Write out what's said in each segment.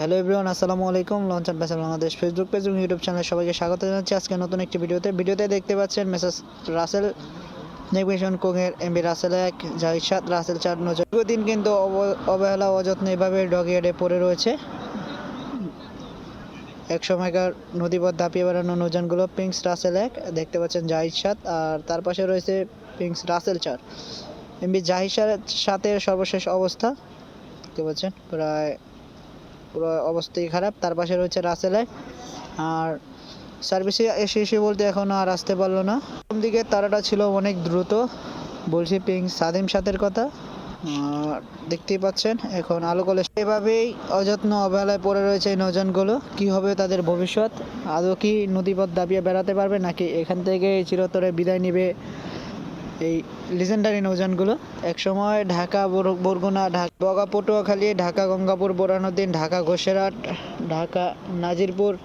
Hello everyone, আসসালামু আলাইকুম। Launch and vessel Bangladesh Facebook page এবং ইউটিউব চ্যানেলে সবাইকে স্বাগত জানাচ্ছি আজকে নতুন একটি ভিডিওতে। ভিডিওতে দেখতে পাচ্ছেন মেসেজ রাসেল নেভিগেশন কোংয়ের এমবি রাসেল এক, জাহিদ সাত রাসেল চার নজর। দিন কিন্তু অবহেলা, অযত্ন এভাবে ডগিয়ার্ডে পড়ে রয়েছে। এক সময়কার নদীপথ দাপিয়ে বেড়ানো নৌযানগুলো পিঙ্কস রাসেল এক, দেখতে পাচ্ছেন জাহিদ সাত আর তার পাশে রয়েছে পিঙ্কস রাসেল চার এমবি জাহিদ সাতের সর্বশেষ অবস্থা, দেখতে পাচ্ছেন, প্রায় পুরো অবস্থাই খারাপ। তার পাশে রয়েছে রাসেলে। আর সার্ভিসে এসে এসে বলতে এখনও আর আসতে পারল না। প্রথম দিকে তারাটা ছিল অনেক দ্রুত। বলছি পিং সাদিম সাথের কথা। দেখতেই পাচ্ছেন, এখন আলো কলে এভাবেই অযত্ন অবহেলায় পড়ে রয়েছে এই নৌযানগুলো। কি হবে তাদের ভবিষ্যৎ? আদৌ কি নদীপথ দাবিয়ে বেড়াতে পারবে নাকি এখান থেকে চিরতরে বিদায় নিবে এই লিজেন্ডারি নৌযানগুলো। একসময় ঢাকা, বর- বরগুনা, ঢাকা, বগা পটুয়াখালী, ঢাকা, গঙ্গাপুর বোরানুদ্দিন ঢাকা, ঘোষেরহাট, ঢাকা, নাজিরপুর,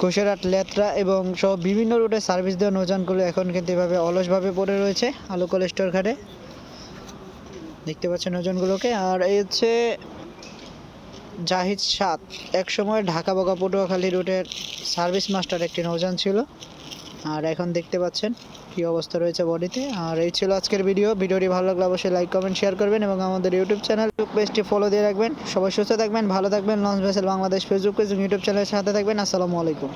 ঘোষেরহাট, লেত্রা এবং সব বিভিন্ন রুটে সার্ভিস দেওয়া নৌযানগুলো এখন কিন্তু এভাবে অলসভাবে পড়ে রয়েছে আলু কোলেস্টোর ঘাটে দেখতে পাচ্ছেন নৌযানগুলোকে। আর এই হচ্ছে জাহিদ সাত একসময় ঢাকা, বগা পটুয়াখালী রুটের সার্ভিস মাস্টার একটি নৌযান ছিল। আর এখন দেখতে পাচ্ছেন কি অবস্থা রয়েছে বডিতে। আর এই ছিল আজকের ভিডিও। ভিডিওটি ভালো লাগলে অবশ্যই লাইক কমেন্ট শেয়ার করবেন এবং আমাদের ইউটিউব চ্যানেল পেজটি ফলো দিয়ে রাখবেন। সবাই সুস্থ থাকবেন, ভালো থাকবেন। Launch vessel Bangladesh Facebook page YouTube চ্যানেলের সাথে থাকবেন। আসসালামু আলাইকুম।